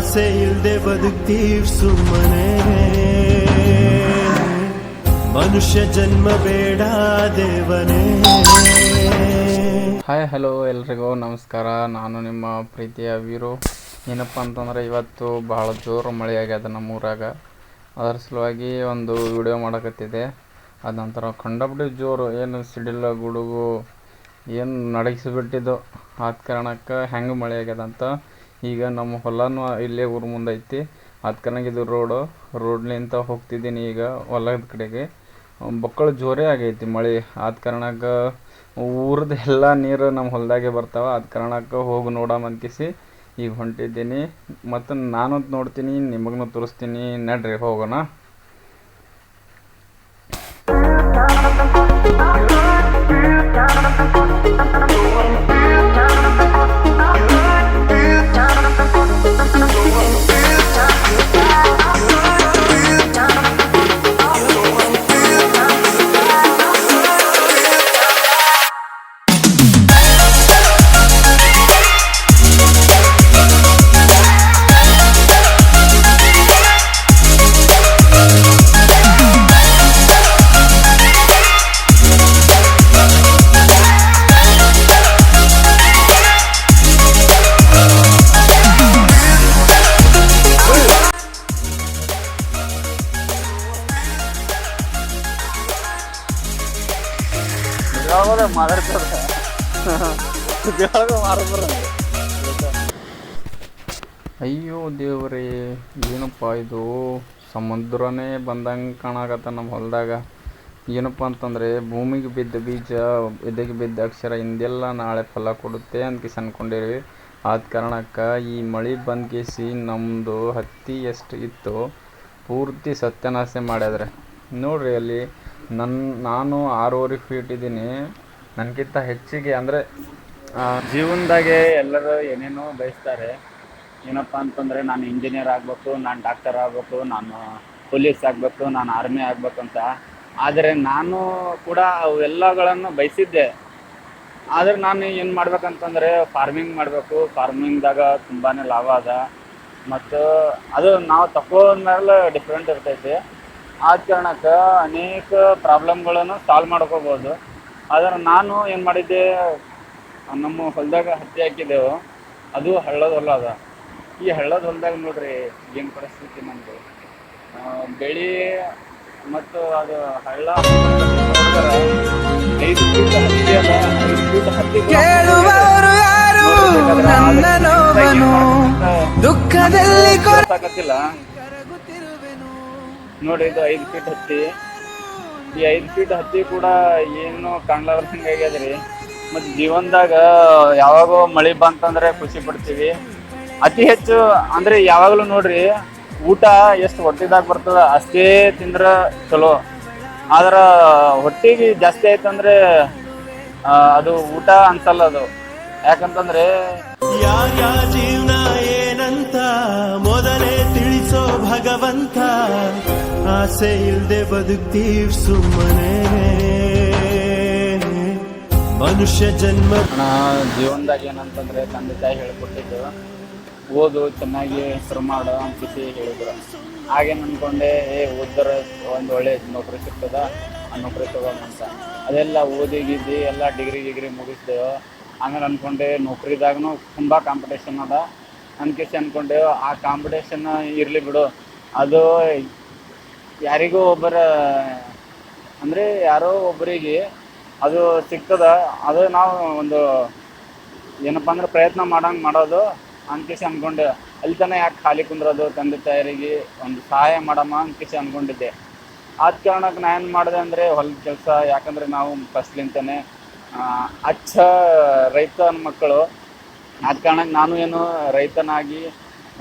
ಆಸೆ ಇಲ್ದೆ ಬದುಕ್ತೀವ್ ಸುಮ್ಮನೆ. ಮನುಷ್ಯ ಜನ್ಮ ಬೇಡ ದೇವನೇ. ಹಾಯ್, ಹಲೋ ಎಲ್ರಿಗೂ ನಮಸ್ಕಾರ. ನಾನು ನಿಮ್ಮ ಪ್ರೀತಿಯ ವೀರು. ಏನಪ್ಪ ಅಂತಂದ್ರೆ ಇವತ್ತು ಬಹಳ ಜೋರು ಮಳೆ ಆಗ್ಯದ ನಮ್ಮೂರಾಗ. ಅದರ ಸಲುವಾಗಿ ಒಂದು ವಿಡಿಯೋ ಮಾಡಕತ್ತಿದೆ ಅದ ನಂತರ ಕಂಡಬಿಡಿ ಜೋರು ಏನು ಸಿಡಿಲ ಗುಡುಗು ಏನು ನಡಗಿಸಿಬಿಟ್ಟಿದ್ದು. ಆದ ಕಾರಣಕ್ಕೆ ಹೆಂಗೆ ಮಳೆ ಆಗ್ಯದ ಅಂತ ಈಗ ನಮ್ಮ ಹೊಲನೂ ಇಲ್ಲೇ ಊರ ಮುಂದೆ ಐತಿ ಇದು ರೋಡು ರೋಡ್ಲಿಂದ ಹೋಗ್ತಿದ್ದೀನಿ ಈಗ ಹೊಲದ ಕಡೆಗೆ. ಬಕ್ಕಳು ಜೋರೇ ಆಗೈತಿ ಮಳೆ. ಆದ ಕಾರಣಕ್ಕೆ ಊರ್ದು ಎಲ್ಲ ನೀರು ನಮ್ಮ ಹೊಲದಾಗೆ ಬರ್ತಾವ. ಆದ ಕಾರಣಕ್ಕೆ ಹೋಗಿ ನೋಡಮಂತಿಸಿ ಈಗ ಹೊಂಟಿದ್ದೀನಿ. ಮತ್ತು ನಾನು ನೋಡ್ತೀನಿ ನಿಮಗೂ ತೋರಿಸ್ತೀನಿ. ನಡ್ರಿ ಹೋಗೋಣ. ಅಯ್ಯೋ ದೇವ್ರಿ, ಏನಪ್ಪ ಇದು? ಸಮುದ್ರನೇ ಬಂದಂಗೆ ಕಾಣಾಕತ್ತ ನಮ್ಮ ಹೊಲದಾಗ. ಏನಪ್ಪ ಅಂತಂದರೆ, ಭೂಮಿಗೆ ಬಿದ್ದ ಬೀಜ, ಎದೆಗೆ ಬಿದ್ದ ಅಕ್ಷರ, ಹಿಂದೆಲ್ಲ ನಾಳೆ ಫಲ ಕೊಡುತ್ತೆ ಅಂತ ಅನ್ಕೊಂಡಿರಿ. ಆದ ಕಾರಣಕ್ಕೆ ಈ ಮಳೆ ಬಂದ್ ಕೇಸಿ ನಮ್ಮದು ಹತ್ತಿ ಎಷ್ಟು ಇತ್ತು ಪೂರ್ತಿ ಸತ್ಯನಾಶ ಮಾಡ್ಯಾದ್ರೆ. ನೋಡ್ರಿ ಅಲ್ಲಿ ನನ್ನ ನಾನು ಆರೂವರೆ ಫೀಟ್ ಇದ್ದೀನಿ. ನನಗಿಂತ ಹೆಚ್ಚಿಗೆ ಅಂದರೆ ಜೀವನದಾಗೆ ಎಲ್ಲರೂ ಏನೇನೋ ಬಯಸ್ತಾರೆ. ಏನಪ್ಪ ಅಂತಂದರೆ ನಾನು ಇಂಜಿನಿಯರ್ ಆಗಬೇಕು, ನಾನು ಡಾಕ್ಟರ್ ಆಗಬೇಕು, ನಾನು ಪೊಲೀಸ್ ಆಗಬೇಕು, ನಾನು ಆರ್ಮಿ ಆಗಬೇಕಂತ ಆದರೆ ನಾನು ಕೂಡ ಅವೆಲ್ಲಗಳನ್ನು ಬಯಸಿದ್ದೆ. ಆದರೆ ನಾನು ಏನು ಮಾಡ್ಬೇಕಂತಂದರೆ ಫಾರ್ಮಿಂಗ್ ಮಾಡಬೇಕು. ಫಾರ್ಮಿಂಗ್ದಾಗ ತುಂಬಾ ಲಾಭ ಅದ. ಮತ್ತು ಅದು ನಾವು ತಕೊಂಡ್ಮೇಲೆ ಡಿಫ್ರೆಂಟ್ ಇರ್ತೈತಿ. ಆ ಕಾರಣಕ್ಕೆ ಅನೇಕ ಪ್ರಾಬ್ಲಮ್ಗಳನ್ನು ಸಾಲ್ವ್ ಮಾಡ್ಕೋಬೋದು. ಆದರೆ ನಾನು ಏನು ಮಾಡಿದ್ದೆ ನಮ್ಮ ಹೊಲದಾಗ ಹತ್ತಿ ಹಾಕಿದೆವು ಅದು ಹಳ್ಳದ ಹೊಲ ಅದ. ಈ ಹಳ್ಳದ ಹೊಲದಾಗ ನೋಡ್ರಿ ಏನು ಪರಿಸ್ಥಿತಿ ನಮ್ಮದು ಬೆಳೆ ಮತ್ತು ಅದು ಹಳ್ಳ ಐದು ಫೀಟ್ ಹತ್ತಿ ಅದ ಐದು ಫೀಟ್ ಹತ್ತಿ ದುಃಖದಲ್ಲಿ ಗೊತ್ತಾಗತ್ತಿಲ್ಲ ನೋಡಿ ಇದು ಐದು ಫೀಟ್ ಹತ್ತಿ. ಈ ಐದು ಫೀಟ್ ಹತ್ತಿ ಕೂಡ ಏನು ಕಾಣ್ಲಾರ್ದಂಗೆ ಆಗ್ಯದ್ರಿ. ಮತ್ತು ಜೀವನದಾಗ ಯಾವಾಗೋ ಮಳೆ ಬಂತಂದ್ರೆ ಖುಷಿ ಪಡ್ತೀವಿ. ಅತಿ ಹೆಚ್ಚು ಅಂದ್ರೆ ಯಾವಾಗಲೂ ನೋಡ್ರಿ ಊಟ ಎಷ್ಟು ಹೊಟ್ಟಿದಾಗ ಬರ್ತದ ಅಷ್ಟೇ ತಿಂದ್ರ ಚಲೋ. ಆದ್ರ ಹೊಟ್ಟಿಗೆ ಜಾಸ್ತಿ ಆಯ್ತಂದ್ರೆ ಅದು ಊಟ ಅನ್ಸಲ್ಲ ಅದು. ಯಾಕಂತಂದ್ರೆ ಜೀವನ ಏನಂತ ಮೊದಲೇ ತಿಳಿಸೋ ಭಗವಂತ. ಆಸೆ ಇಲ್ಲದೆ ಬದುಕ್ತೀವ್ ಸುಮ್ಮನೆ. ಮನುಷ್ಯ ಜನ್ಮ. ಅಣ್ಣ, ಜೀವನದಾಗ ಏನಂತಂದ್ರೆ ತಂದೆ ತಾಯಿ ಹೇಳ್ಕೊಟ್ಟಿದ್ದು, ಓದು ಚೆನ್ನಾಗಿ ಹೆಸರು ಮಾಡು ಅಂತಿಸಿ ಹೇಳಿದ್ರು. ಹಾಗೇನು ಅನ್ಕೊಂಡೆ, ಏ, ಓದಿದ್ರೆ ಒಂದು ಒಳ್ಳೆ ನೌಕರಿ ಸಿಗ್ತದ, ಆ ನೌಕರಿ ತಗೋಮಂತ ಅದೆಲ್ಲ ಓದಿ ಗಿದ್ದಿ ಎಲ್ಲ ಡಿಗ್ರಿ ಡಿಗ್ರಿ ಮುಗಿಸ್ದೆವು ಆಮೇಲೆ ಅನ್ಕೊಂಡೆ ನೌಕರಿದಾಗೂ ತುಂಬ ಕಾಂಪಿಟೇಷನ್ ಅದ. ಅನ್ಕಿಸಿ ಅನ್ಕೊಂಡೆವು ಆ ಕಾಂಪಿಟೇಷನ್ ಇರಲಿ ಬಿಡು. ಅದು ಯಾರಿಗೂ ಒಬ್ಬರ, ಅಂದರೆ ಯಾರೋ ಒಬ್ಬರಿಗೆ ಅದು ಸಿಗ್ತದ. ಅದು ನಾವು ಒಂದು ಏನಪ್ಪ ಅಂದ್ರೆ ಪ್ರಯತ್ನ ಮಾಡಂಗೆ ಮಾಡೋದು ಅಂತಿಸಿ ಅನ್ಕೊಂಡೆ. ಅಲ್ಲಿ ತನಕ ಯಾಕೆ ಖಾಲಿ ಕುಂದ್ರೋದು ತಂದೆ ತಾಯರಿಗೆ ಒಂದು ಸಹಾಯ ಮಾಡಮ್ಮ ಅಂತಿಸಿ ಅನ್ಕೊಂಡಿದ್ದೆ. ಆದ ಕಾರಣಕ್ಕೆ ನಾ ಏನು ಮಾಡಿದೆ ಅಂದರೆ ಹೊಲದ ಕೆಲಸ, ಯಾಕಂದರೆ ನಾವು ಫಸ್ಟ್ಲಿಂತಾನೆ ಅಚ್ಚ ರೈತನ ಮಕ್ಕಳು. ಆದ ಕಾರಣಕ್ಕೆ ನಾನು ಏನು ರೈತನಾಗಿ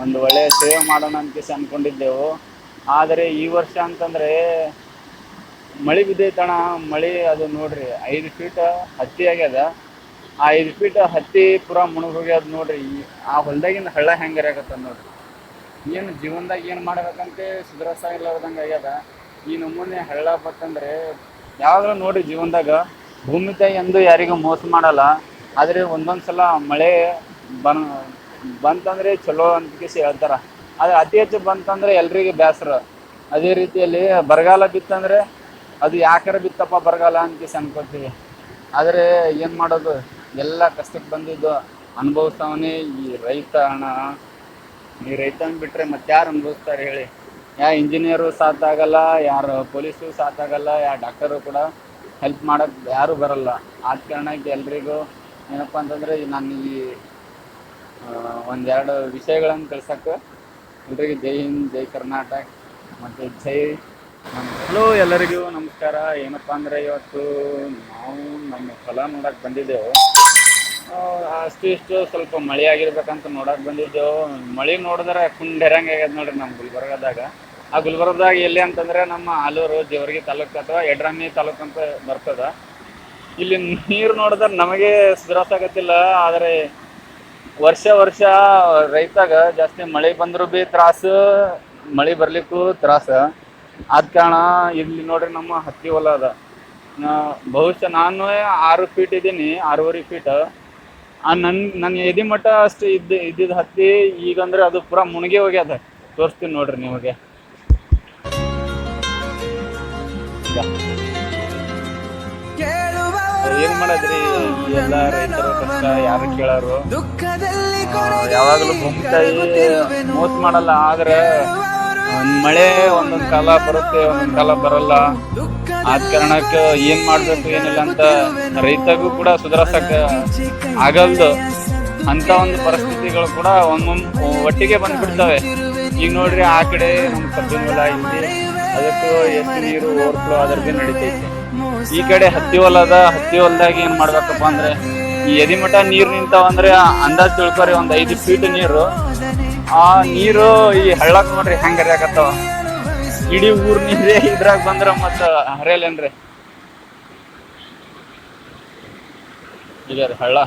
ಒಂದು ಒಳ್ಳೆಯ ಸೇವೆ ಮಾಡೋಣ ಅಂತಿಸಿ ಅನ್ಕೊಂಡಿದ್ದೆವು. ಆದರೆ ಈ ವರ್ಷ ಅಂತಂದರೆ ಮಳೆ ಬಿದ್ದೈತಣ ಮಳೆ ಅದು ನೋಡ್ರಿ, ಐದು ಫೀಟ್ ಹತ್ತಿ ಆಗ್ಯದ. ಆ ಐದು ಫೀಟ್ ಹತ್ತಿ ಪೂರ ಮುಳುಗ್ ಹೋಗ್ಯದ ನೋಡ್ರಿ. ಆ ಹೊಲ್ದಾಗಿಂದ ಹಳ್ಳ ಹೆಂಗೆ ಆಗತ್ತದ ನೋಡ್ರಿ. ಏನು ಜೀವನದಾಗ ಏನು ಮಾಡ್ಬೇಕಂತ ಸುಧಾರಸ ಇಲ್ಲಾರ್ದಂಗೆ ಆಗ್ಯದ. ಈ ನಮೂನೆ ಹಳ್ಳ ಬತ್ತಂದ್ರೆ ಯಾವಾಗಲೂ ನೋಡಿ ಜೀವನದಾಗ ಭೂಮಿ ತಾಯಿ ಎಂದು ಯಾರಿಗೂ ಮೋಸ ಮಾಡಲ್ಲ. ಆದರೆ ಒಂದೊಂದು ಸಲ ಮಳೆ ಬನ್ ಬಂತಂದ್ರೆ ಚಲೋ ಅಂತ ಹೇಳ್ತಾರ. ಆದ್ರೆ ಅತಿ ಹೆಚ್ಚು ಬಂತಂದ್ರೆ ಎಲ್ರಿಗೂ ಬೇಸರ ಅದೇ ರೀತಿಯಲ್ಲಿ ಬರಗಾಲ ಬಿತ್ತಂದ್ರೆ ಅದು ಯಾಕಾರ ಬಿತ್ತಪ್ಪ ಬರಗಾಲ ಅಂತ ಅನ್ಕೋತೀವಿ. ಆದರೆ ಏನು ಮಾಡೋದು? ಎಲ್ಲ ಕಷ್ಟಕ್ಕೆ ಬಂದಿದ್ದು ಅನುಭವಿಸ್ತಾವನೇ ಈ ರೈತ ಹಣ. ಈ ರೈತನ ಬಿಟ್ರೆ ಮತ್ತೆ ಯಾರು ಅನುಭವಿಸ್ತಾರೆ ಹೇಳಿ. ಯಾ ಇಂಜಿನಿಯರು ಆಗಲ್ಲ, ಯಾರು ಪೊಲೀಸು ಸಾಥಾಗಲ್ಲ ಯಾ ಡಾಕ್ಟರು ಕೂಡ ಹೆಲ್ಪ್ ಮಾಡಕ್ ಯಾರು ಬರಲ್ಲ. ಆದ ಕಾರಣಕ್ಕೆ ಎಲ್ರಿಗೂ ಏನಪ್ಪ ಅಂತಂದ್ರೆ ನಾನು ಈ ಒಂದೆರಡು ವಿಷಯಗಳನ್ನು ಕಳ್ಸೋಕ್ಕೆ ಎಲ್ರಿಗೂ ಜೈ ಹಿಂದ್, ಜೈ ಕರ್ನಾಟಕ, ಮತ್ತು ಜೈ ಹಲೋ ಎಲ್ಲರಿಗೂ ನಮಸ್ಕಾರ. ಏನಪ್ಪಾ ಅಂದ್ರೆ ಇವತ್ತು ನಾವು ನಮ್ಮ ಹೊಲ ನೋಡಕ್ ಬಂದಿದ್ದೆವು. ಅಷ್ಟು ಇಷ್ಟು ಸ್ವಲ್ಪ ಮಳೆ ಆಗಿರ್ಬೇಕಂತ ನೋಡಕ್ ಬಂದಿದ್ದೆವು. ಮಳೆ ನೋಡಿದ್ರೆ ಕುಂಡೆರಂಗ್ ಆಗ್ಯದ ನೋಡ್ರಿ ನಮ್ಮ ಗುಲ್ಬರ್ಗದಾಗ. ಆ ಗುಲ್ಬರ್ಗದಾಗ ಎಲ್ಲಿ ಅಂತಂದ್ರೆ ನಮ್ಮ ಆಲೂರು, ಜೇವರ್ಗಿ ತಾಲೂಕು ಅಥವಾ ಎಡ್ರಾಮಿ ತಾಲೂಕು ಅಂತ ಬರ್ತದ. ಇಲ್ಲಿ ನೀರು ನೋಡಿದ್ರೆ ನಮಗೆ ಸುಧಾರಿಸಾಗತ್ತಿಲ್ಲ ಆದರೆ ವರ್ಷ ವರ್ಷ ರೈತಾಗ ಜಾಸ್ತಿ ಮಳೆ ಬಂದರೂ ಬಿ ತ್ರಾಸು, ಮಳೆ ಬರ್ಲಿಕ್ಕೂ ತ್ರಾಸ. ಆದ ಕಾರಣ ಇಲ್ಲಿ ನೋಡ್ರಿ ನಮ್ಮ ಹತ್ತಿ ಹೊಲ ಅದ. ಬಹುಶಃ ನಾನು ಆರು ಫೀಟ್ ಇದ್ದೀನಿ ಆರೂವರೆ ಫೀಟ್ ಆ ನನ್ ನನ್ನ ಎದಿ ಮಟ್ಟ ಅಷ್ಟು ಇದ್ದ ಇದ್ದಿದ್ದು ಹತ್ತಿ ಈಗಂದ್ರೆ ಅದು ಪೂರಾ ಮುಣಗಿ ಹೋಗ್ಯದ. ತೋರಿಸ್ತೀನಿ ನೋಡ್ರಿ ನಿಮಗೆ. ಏನ್ ಮಾಡದ್ರಿ? ಎಲ್ಲ ರೈತರು ಕಷ್ಟ ಯಾರು ಕೇಳಾರು? ಯಾವಾಗಲೂ ಭೂಮಿ ತಾಯಿ ಮೋಸ ಮಾಡಲ್ಲ ಆದ್ರೆ ಒಂದ್ ಮಳೆ, ಒಂದೊಂದ್ ಕಾಲ ಬರುತ್ತೆ, ಒಂದೊಂದ್ ಕಾಲ ಬರಲ್ಲ. ಆದ ಕಾರಣಕ್ಕೆ ಏನ್ ಮಾಡ್ಬೇಕು, ಏನಿಲ್ಲ ಅಂತ ರೈತಗೂ ಕೂಡ ಸುಧಾರಿಸಕ್ ಆಗಲ್ದು. ಅಂತ ಒಂದು ಪರಿಸ್ಥಿತಿಗಳು ಕೂಡ ಒಮ್ಮೊಮ್ಮೆ ಒಟ್ಟಿಗೆ ಬಂದ್ಬಿಡ್ತವೆ. ಈಗ ನೋಡ್ರಿ ಆ ಕಡೆ ನಮ್ ಕಬ್ಬಿನ ಹೊಲ ಇಲ್ಲಿ, ಅದಕ್ಕೂ ಎಷ್ಟು ನೀರು ಓವರ್ಫ್ಲೋ ಅದ್ರ ನಡೀತೈತೆ. ಈ ಕಡೆ ಹತ್ತಿ ಹೊಲದ, ಹತ್ತಿ ಹೊಲದಾಗ ಏನ್ ಮಾಡ್ಬೇಕಪ್ಪ ಅಂದ್ರೆ, ಈ ಎದಿಮಠ ನೀರ್ ನಿಂತಾವಂದ್ರೆ ಅಂದಾಜ್ ತಿಳ್ಕೊರಿ, ಒಂದ್ ಐದು ಫೀಟ್ ನೀರು ಆ ನೀರು ಈ ಹಳ್ಳಕ್ ನೋಡ್ರಿ ಹೆಂಗ್ ಹರಿಯಾಕತ್ತಾವ. ಇಡೀ ಊರ್ ನೀರೇ ಇದ್ರಾಗ ಬಂದ್ರ ಮತ್ತ ಹರಿಯಲ್ಲೇನ್ರಿ. ಈಗ ರೀ ಹಳ್ಳ?